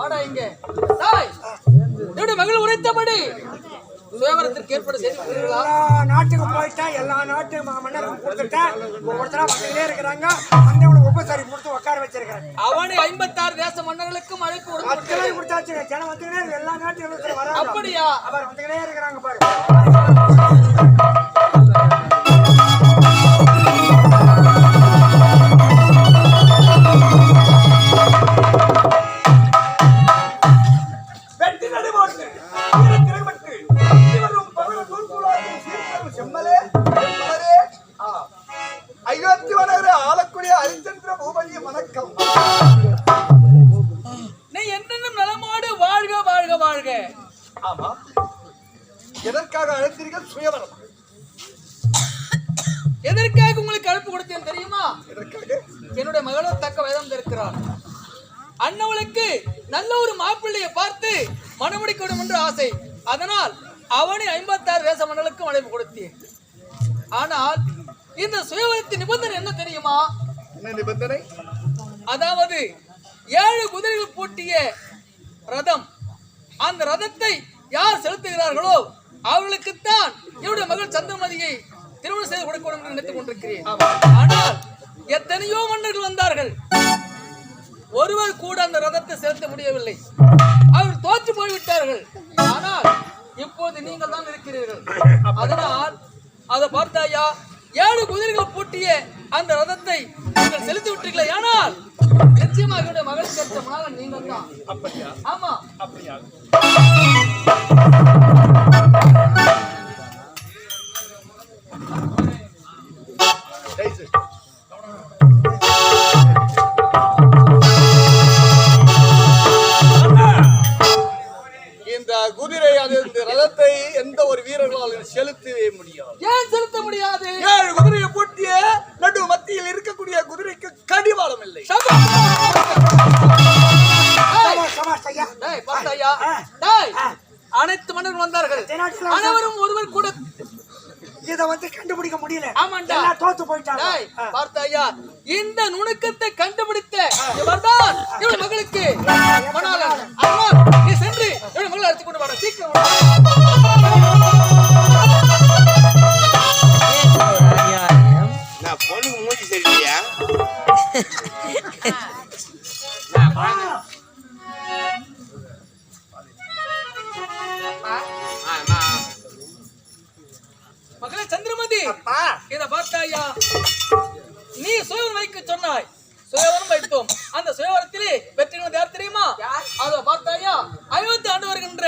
வாடா இங்க. தாய் என்னுடைய மகள் உரைத்தபடி. சுயவரத்திற்கு ஏற்பாடு செய்து நாட்டுக்கு போயிட்டேன் எல்லா நாட்டு ம- மன்னருக்கும் கொடுத்துட்டேன் ஒவ்வொருத்தரா வந்துட்டே இருக்கிறாங்க. வந்து அவனுக்கு உபசாரி கொடுத்து உட்கார வச்சிருக்கிறேன். அவனை ஐம்பத்தாறு தேச மன்னர்களுக்கும் அழைப்பு கொடுத்து கொடுத்தாச்சுங்க. ஜனம் வந்துக்கிட்டே எல்லா நாட்டு அப்படியா? அவர் வந்துக்கிட்டே இருக்கிறாங்க பாரு. ஆமா. எதற்காக அழைத்தீர்கள்? சுயவரம். எதற்காக உங்களுக்கு அழைப்பு கொடுத்தேன் தெரியுமா? என்னுடைய மகளும் தக்க வேதம் இருக்கிறார் அண்ணவளுக்கு நல்ல ஒரு மாப்பிள்ளையை பார்த்து மணமுடிக்க வேண்டும் என்று ஆசை. அதனால் அவனை ஐம்பத்தாறு தேச மன்னர்களுக்கும் அழைப்பு கொடுத்தேன். ஆனால் இந்த சுயவரத்தின் நிபந்தனை என்ன தெரியுமா? என்ன நிபந்தனை? அதாவது ஏழு குதிரைகள் பூட்டிய ரதம். அந்த ரதத்தை யார் செலுத்துகிறார்களோ அவர்களுக்குத்தான் என்னுடைய மகள் சந்திரமதியை திருமணம் செய்து கொடுக்க வேண்டும் என்று நினைத்துக் கொண்டிருக்கிறேன். ஆனால் எத்தனையோ மன்னர்கள் வந்தார்கள். ஒருவர் கூட அந்த ரதத்தை செலுத்த முடியவில்லை. அவர்கள் தோற்று போய்விட்டார்கள். ஆனால் இப்போது நீங்கள் தான் இருக்கிறீர்கள். அதனால் அதை பார்த்தாயா ஏழு குதிரைகள் பூட்டிய அந்த ரதத்தை நீங்கள் செலுத்தி விட்டீர்களே. ஆனால் நிச்சயமாக என்னுடைய மகளுக்கு நீங்கள் தான் முடியாது. ஏன் செலுத்த முடியாது? ஏழு குதிரையை பூட்டிய நடு மத்தியில் இருக்கக்கூடிய குதிரைக்கு கடிவாளம் இல்லை. அனைத்து மன்னர்கள் வந்தார்கள். அனைவரும் ஒருவர் கூட இத வந்து கண்டுபிடிக்க முடியல. ஆமாண்டா. தோத்து போயிட்டாங்க. டேய், பார்த்தாயா? இந்த நுணுக்கத்தை கண்டுபிடித்த இவர்தான் இவள் மகளுக்கு. நீ சென்று இவள் மகளை அழைத்துக் கொண்டு வாடா. சீக்கிரம் அந்த சுயவரத்திலே வெற்றினது யார் தெரியுமா? அத பார்த்தாயா? அயோத்தி ஆண்டு வருகின்ற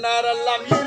Nara Lamia.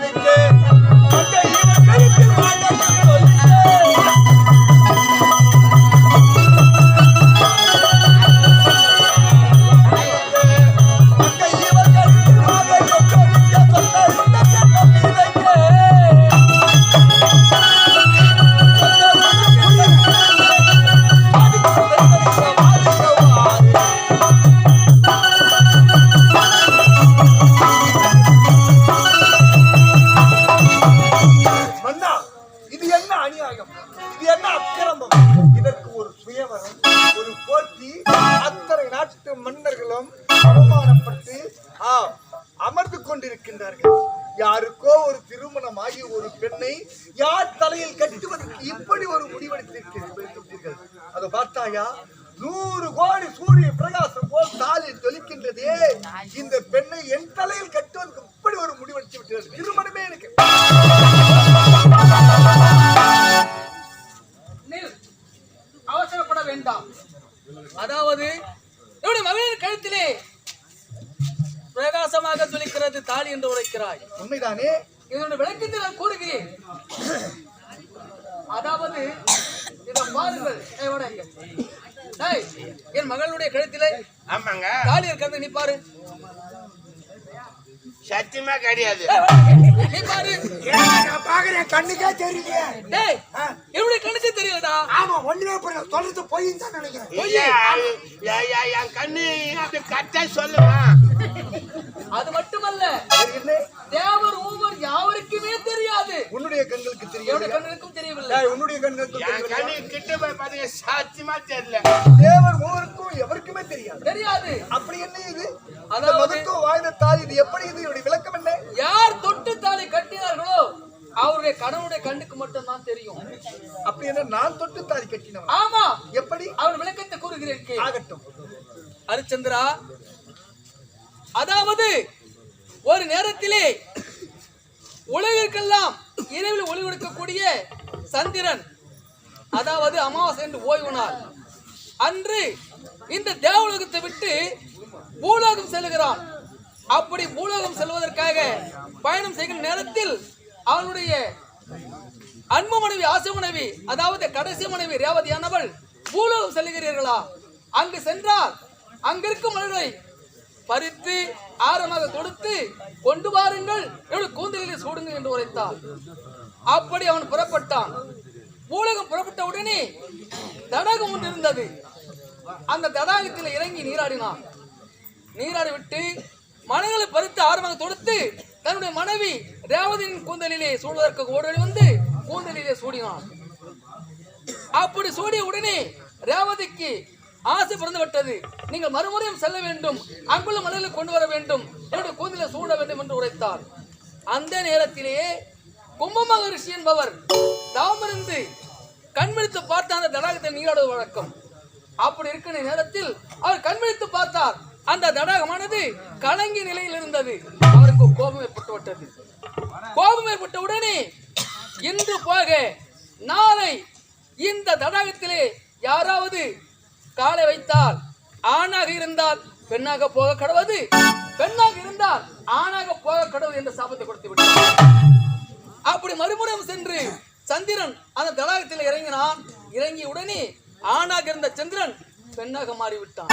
கொண்டிருக்கின்றார்கள் யாருக்கோ ஒரு திருமணமாகி ஒரு பெண்ணை யார் தலையில் கட்டுவதற்கு இப்படி ஒரு முடிவெடுத்திருக்கிறீர்கள் அதை பார்த்தாயா? நூறு கோடி சூரிய பிரகாசம் போல் தாலில் ஜொலிக்கின்றதே இந்த பெண்ணை என் தலையில் கட்டுவதற்கு இப்படி ஒரு முடிவெடுத்து விட்டது திருமணமே எனக்கு. அவசரப்பட வேண்டாம். அதாவது என்னுடைய மகளிர் கழுத்திலே பிரகாசமாக ஜொலிக்கிறது தாலி என்று உரைக்கிறாய். உண்மைதானே? இதனுடைய விளக்கத்தை நான் கூறுகிறேன். அதாவது இதை பாருங்கள். என் மகளுடைய கழுத்திலே ஆமாங்க. தாலி இருக்கிறது நீ பாரு. சத்தியமா கிடையாது. நீ பாரு. நான் பாக்குறேன் கண்ணுக்கே தெரியலையே டேய் என்னுடைய கண்ணுக்கு தெரியலடா ஆமா ஒண்ணுமே புரியல. சொல்றது பொய்ன்னு தான் நினைக்கிறேன். இல்ல, யா- யா- என் கண்ணு அப்படி கரெக்டா சொல்லுமா? அது மட்டுமல்ல தேவர் ஊவர் யாவருக்குமே தெரியாது. உன்னுடைய கண்களுக்கு தெரியும் கண்ணுக்கும் தெரியவில்லை. உன்னுடைய கண்களுக்கு கிட்ட போய் பாத்தீங்க சத்தியமா தெரியல. தேவர் மூவருக்கும் எவருக்குமே தெரியாது. தெரியாது. அப்படி என்ன இது? அந்த மகத்துவம் வாய்ந்த தாய் இது எப்படி இது? இதனுடைய விளக்கம் என்ன? யார் தொட்டு தாலி கட்டினார்களோ அவருடைய கணவனுடைய கண்ணுக்கு மட்டும் தான் தெரியும். அப்படி என்ன? நான் தொட்டு தாலி கட்டினவன். ஆமா. எப்படி? அவர் விளக்கத்தை கூறுகிறேன். ஆகட்டும். ஹரிச்சந்திரா அதாவது ஒரு நேரத்திலே உலகிற்கெல்லாம் இரவில் ஒளி கொடுக்கக்கூடிய சந்திரன் அதாவது அமாவாசை என்று ஓய்வு நாள் அன்று இந்த தேவலோகத்தை விட்டு பூலோகம் செல்கிறான். அப்படி பூலோகம் செல்வதற்காக பயணம் செய்கிற நேரத்தில் அவனுடைய அன்பு மனைவி ஆசை மனைவி அதாவது கடைசி மனைவி ரேவதியானவள் பூலோகம் செல்கிறீர்களா? அங்கு சென்றால் அங்கிருக்கும் மலர்களை பறித்து ஆரமாக தொடுத்து கொண்டு வாருங்கள். என்னுடைய கூந்தலில் சூடுங்கள் என்று உரைத்தார் அப்படி அவன் புறப்பட்டான். பூலகம் புறப்பட்ட உடனே தடாகம் ஒன்று இருந்தது. அந்த தடாகத்தில் இறங்கி நீராடினான். நீராடி விட்டு மனைகளை பறித்து ஆரமாக தொடுத்து தன்னுடைய மனைவி ரேவதியின் கூந்தலிலே சூடுவதற்கு ஓடி வந்து கூந்தலிலே சூடினான். அப்படி சூடிய உடனே ரேவதிக்கு ஆசை பிறந்து விட்டது. நீங்கள் மறுமுறையும் செல்ல வேண்டும். அங்குள்ள மலையில கொண்டு வர வேண்டும். என்னுடைய கூந்தலை சூட வேண்டும் என்று உரைத்தார். அந்த நேரத்திலேயே கும்ப மகரிஷி என்பவர் தாமிருந்து கண்விழித்து பார்த்த அந்த தடாகத்தை நீராடுவது வழக்கம். அப்படி இருக்கிற நேரத்தில் அவர் கண்விழித்து பார்த்தார். அந்த தடாகமானது கலங்கி நிலையில் இருந்தது. அவருக்கு கோபம் ஏற்பட்டு விட்டது. கோபம் ஏற்பட்ட உடனே இன்று போக நாளை இந்த தடாகத்திலே யாராவது காலை வைத்தால் ஆணாக இருந்தால் பெண்ணாக போக கடவுது. பெண்ணாக இருந்தால் ஆணாக போக கடவுது என்ற சாபத்தை கொடுத்து விட்டார். அப்படி மறுபடியும் சென்று சந்திரன் அந்த தடாகத்தில் இறங்கினான். இறங்கிய உடனே ஆணாக இருந்த சந்திரன் பெண்ணாக மாறிவிட்டான்.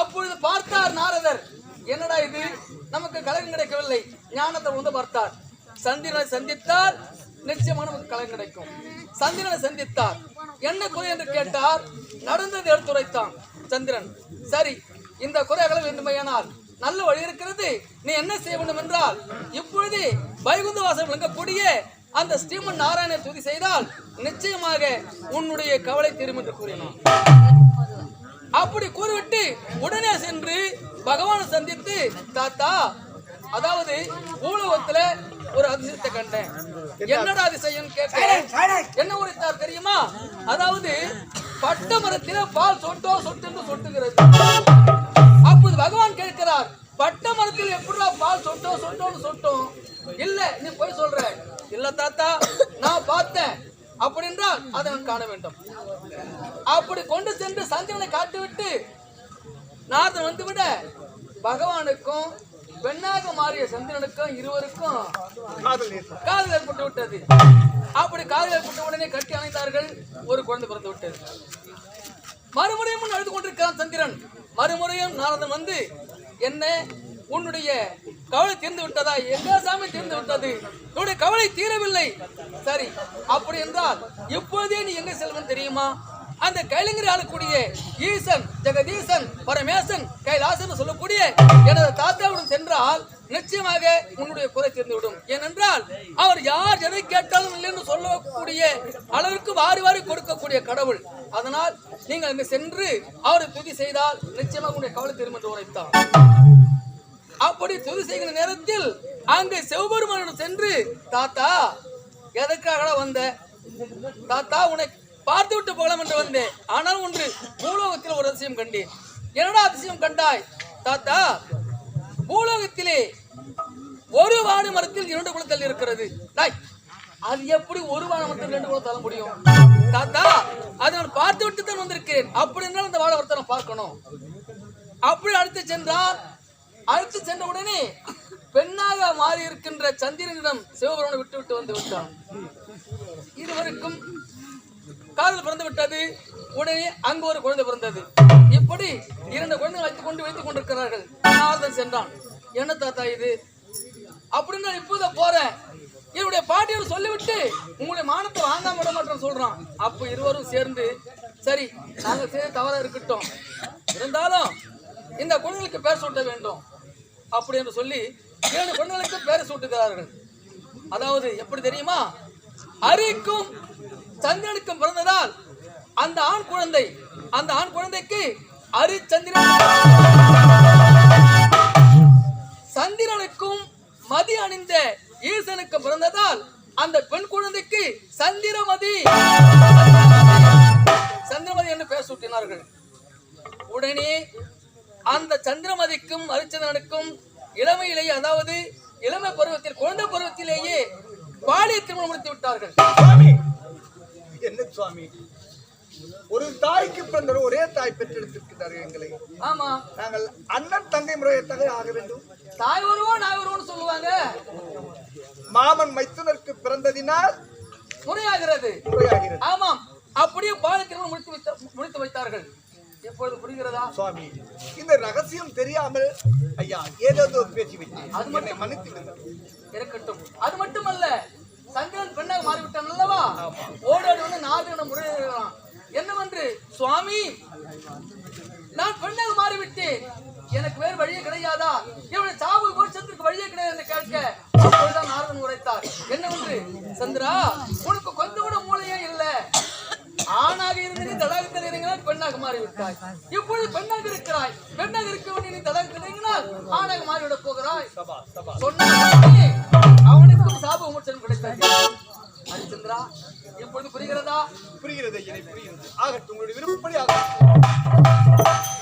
அப்பொழுது பார்த்தார் நாரதர் என்னடா இது? நமக்கு கலகம் கிடைக்கவில்லை. ஞானத்தை வந்து பார்த்தார். சந்திரனை சந்தித்தால் நிச்சயமா நமக்கு கலகம் கிடைக்கும். சந்திரனை சந்தித்தார். என்ன குறை என்று கேட்டார்? நடந்ததை எடுத்துரைத்தான் சந்திரன். சரி இந்த குறை அகல வேண்டுமையானால் நல்ல வழி இருக்கிறது. நீ என்ன செய்ய வேண்டும் என்றால் இப்பொழுது வைகுந்த வாசல் விளங்கக்கூடிய அந்த ஸ்ரீமன் நாராயண துதி செய்தால் நிச்சயமாக உன்னுடைய கவலை தீரும் என்று கூறினான். அப்படி கூறிவிட்டு உடனே சென்று பகவானை சந்தித்து தாத்தா அதாவது பூலோகத்துல ஒரு அதிசயத்தை கண்டேன். என்னடா அதிசயம் கேட்டேன். என்ன உரைத்தார் தெரியுமா? அதாவது பட்ட மரத்தில பால் சொட்டோ சொட்டு சொட்டுகிறது. அப்போது பகவான் கேட்கிறார் பட்ட மரத்தில் எப்படிடா பால் சொட்டோ சொட்டோன்னு சொட்டும்? இல்ல நீ போய் சொல்ற. இல்ல தாத்தா நான் பார்த்தேன். அப்படி என்றால் அதை நான் காண வேண்டும். அப்படி கொண்டு சென்று சந்திரனை காட்டிவிட்டு நாரதன் வந்துவிட பகவானுக்கும் பெண்ணாக மாறிய சந்திரனுக்கும் இருவருக்கும் காதல் ஏற்பட்டு விட்டது. அப்படி காதல் ஏற்பட்ட உடனே கட்டி அணைந்தார்கள். ஒரு குழந்தை பிறந்து விட்டது. மறுமுறையும் அழுது கொண்டிருக்கிறான் சந்திரன். மறுமுறையும் நாரதன் வந்து என்ன? உன்னுடைய கவலை தீர்ந்து விட்டதா? எங்க சாமி தீர்ந்து விட்டது? உன்னுடைய கவலை தீரவில்லை. சரி அப்படி என்றால் இப்பொழுதே நீ எங்க செல்வன் தெரியுமா? அந்த கைலங்கிரி ஆளக்கூடிய ஈசன் ஜெகதீசன் பரமேசன் கைலாசன் சொல்லக்கூடிய எனது தாத்தாவுடன் சென்றால் நிச்சயமாக உன்னுடைய குறை தீர்ந்துவிடும். ஏனென்றால் அவர் யார் எதை கேட்டாலும் இல்லை என்று சொல்லக்கூடிய அளவிற்கு வாரி வாரி கொடுக்கக்கூடிய கடவுள். அதனால் நீங்கள் அங்கு சென்று அவரை துதி செய்தால் நிச்சயமாக உன்னுடைய கவலை தீரும் என்று உரைத்தார். அப்படி துதி செய்கிற நேரத்தில் அங்கு சிவபெருமானிடம் சென்று தாத்தா எதற்காக வந்த? தாத்தா உனக்கு பார்த்து விட்டு போகலாம் என்று வந்தேன். ஆனால் ஒன்று பூலோகத்தில் ஒரு அதிசயம் கண்டேன். என்னடா அதிசயம் கண்டாய்? தாத்தா பூலோகத்திலே ஒரு வாழை மரத்தில் இரண்டு குளத்தல் இருக்கிறது. அது எப்படி ஒரு வாழை மரத்தில் ரெண்டு குளம் தள்ள முடியும்? தாத்தா அதை நான் பார்த்து விட்டு தான் வந்திருக்கிறேன். அப்படி இருந்தாலும் அந்த வாழை மரத்தை நான் பார்க்கணும். அப்படி அடுத்து சென்றார் அடுத்து சென்ற உடனே பெண்ணாக மாறி இருக்கின்ற சந்திரனிடம் சிவபெருமனை விட்டு விட்டு வந்து விட்டான். இருவருக்கும் காதல் பிறந்து விட்டது உடனே அங்கு ஒரு குழந்தை பிறந்தது. இப்படி இரண்டு குழந்தைகள் வைத்துக் கொண்டு வைத்துக் கொண்டிருக்கிறார்கள். நாரதன் சென்றான். என்ன தாத்தா இது? அப்படின்னு நான் இப்போதான் போறேன். என்னுடைய பாட்டியோட சொல்லிவிட்டு உங்களுடைய மானத்தை வாங்காம விட மாட்டேன்னு சொல்றான். அப்ப இருவரும் சேர்ந்து சரி நாங்க செய்ய தவறா இருக்கட்டும். இருந்தாலும் இந்த குழந்தைகளுக்கு பேர் சூட்ட வேண்டும். அப்படி என்று சொல்லி ஏழு குழந்தைகளுக்கு பேர் சூட்டுகிறார்கள். அதாவது எப்படி தெரியுமா? அரிக்கும் சந்திரனுக்கும் பிறந்ததால் அந்த ஆண் குழந்தை அந்த ஆண் குழந்தைக்கு அரிச்சந்திரன். சந்திரனுக்கும் மதி அணிந்த ஈசனுக்கு பிறந்ததால் அந்த பெண் குழந்தைக்கு சந்திரமதி. சந்திரமதி என்று பெயர் சூட்டினார்கள். உடனே அந்த சந்திரமதிக்கும் அரிச்சந்திரனுக்கும் இளமையிலேயே அதாவது இளமை பருவத்தில் குழந்தை பருவத்திலேயே பாலிய திருமணம் முடித்து விட்டார்கள் என்ன சுவாமி? ஒரு தாய்க்கு பிறந்த ஒரே தாய் பெற்றெடுத்திருக்கிறார்கள் எங்களை. ஆமா. நாங்கள் அண்ணன் தங்கை முறையத்தாக ஆக வேண்டும். தாய் வருவோ நாய் வருவோன்னு சொல்லுவாங்க. மாமன் மைத்துனருக்கு பிறந்ததினால் முறையாகிறது. முறையாகிறது. ஆமாம். அப்படியே பாலிய திருமணம் முடித்து வைத்த முடித்து வைத்தார்கள். எப்பொழுது புரிகிறதா? சுவாமி இந்த ரகசியம் தெரியாமல் ஐயா ஏதேதோ பேசிவிட்டேன் அது என்னை மன்னித்து. இருக்கட்டும் அது மட்டுமல்ல சந்திரன் பெண்ணாக மாறிவிட்டான் அல்லவா? ஓடோடி வந்து நாகரிகம் முறையிடுகிறான் என்னவென்று சுவாமி நான் பெண்ணாக மாறிவிட்டேன். எனக்கு வேறு வழியே கிடையாதா? இவனுடைய சாவு வருஷத்திற்கு வழியே கிடையாது என்று கேட்க அப்பொழுதுதான் நாரதன் உரைத்தார். என்னவென்று சந்திரா உனக்கு கொஞ்சம் கூட மூளையே இல்லை. ஆணாக இருந்து நீ தடாகத்தில் இறங்கினால் பெண்ணாக மாறிவிட்டாய். இப்பொழுது பெண்ணாக இருக்கிறாய். பெண்ணாக இருக்க வேண்டிய நீ தடாகத்தில் இறங்கினால் ஆணாக மாறிவிடப் போகிறாய். சொன்ன உடனே அவனுக்கும் விமோசனம் கிடைத்தது ஹரிச்சந்திரா இப்பொழுது புரிகிறதா? புரிகிறது ஐயனை புரிகிறது. ஆகட்டும் உங்களுடைய விருப்பப்படி ஆகட்டும்.